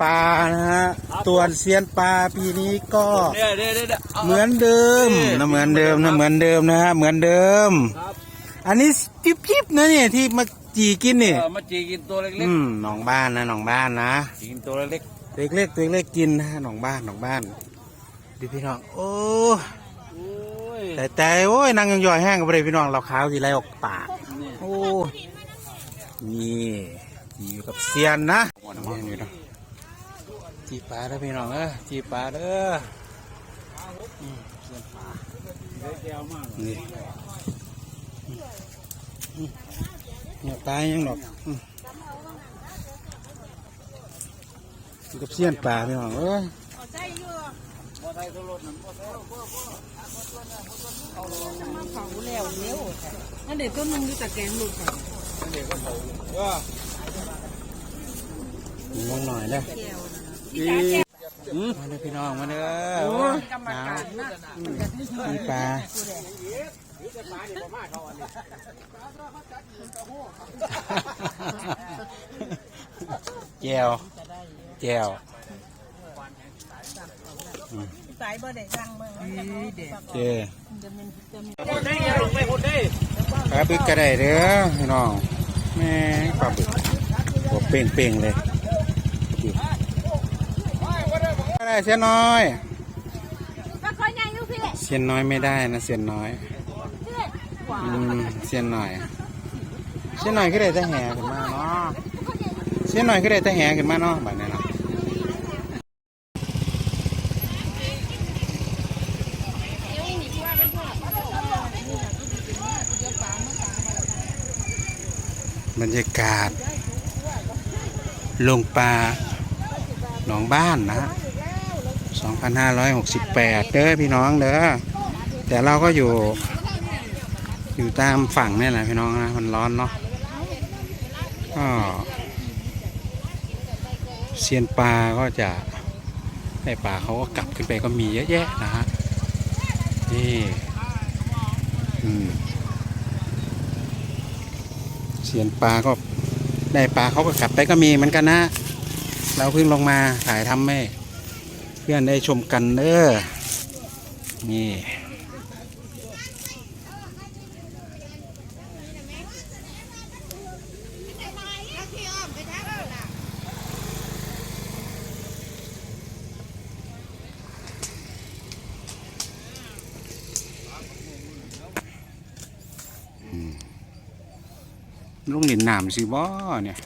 ปลานะฮะตัวนเซียนปลาปีนี้ก็เนี่ยเดี๋ยวเดี๋ยวเดี๋ยวาเหมือนเดิมนะเหมือนเดิมนะเหมือนเดิมนะฮะเหมือนเดิมครับอันนี้ปิ๊บๆนะเนี่ยที่มาจีกินนี่เออมาจีกินตัวเล็กอืมหนองบ้านนะหนองบ้านนะๆจีกินตัวเล็กตัวเล็กๆตัวเล็กกินนะหนองบ้านหนองบ้านดูพี่น้องโอ้ๆโอ้ยแต่แต่โอ้ยนางยังย่อยแห้งกับเลยพี่น้องเราขาวทีไรออกปากนี่โอ้นี่อยู่กับเซียนนะนี่อยู่เนาะ จีปลาเด้อพี่น้องเออจีปลาเด้ออืมเซียงปลานี่อืมเนี่ยปลายังดอกอืมอยู่กับเซียนปลาพี่น้องเออมอไซค์ตัวรถนั่นมาเผาแล้วเร็วนั่นเด็กต้นนึงอยู่ตะแกรงลูกค่ะเด็กก็เขาก็มองหน่อยเลยอื มมาเลยพี่น้องมาเด้อโอ้ยหนาวมีปลาแก้วแก้วสายบ่ได้สั่งมาเด็กเจจะมีจะมีคได้ยังลงไปคนได้ปลาบึกก็ได้เด้อพี่น้องแม่ปลาบึกหัวเป่งเป่งเลยก็ ได้เสียน้อยมาคอยยังอยู่พี่เสียนน้อยไม่ได้นะเสียนน้อยพี่อืมเสียนหน่อยเสียนหน่อยก็ได้แต่แห่ขึ้นมาเนาะเสียนหน่อยก็ได้แต่แห่ขึ้นมาเนาะแบบนี้เนาะบรรยากาศลงปลาหนองบ้านนะฮะ 2568 เด้อพี่น้องเด้อแต่เราก็อยู่ อยู่ตามฝั่งนี่แหละพี่น้องนะมันร้อนเนาะก็เซียนปลาก็จะได้ปลาเขาก็กลับขึ้นไปก็มีเยอะแยะนะฮะนี่เซียนปลาก็ได้ปลาเขาก็กลับไปก็มีเหมือนกันนะ เราเพิ่งลงมาถ่ายทำให้ เพื่อนได้ชมกันเด้อนี่ลุงหลินหนามสิบ่เนี่ย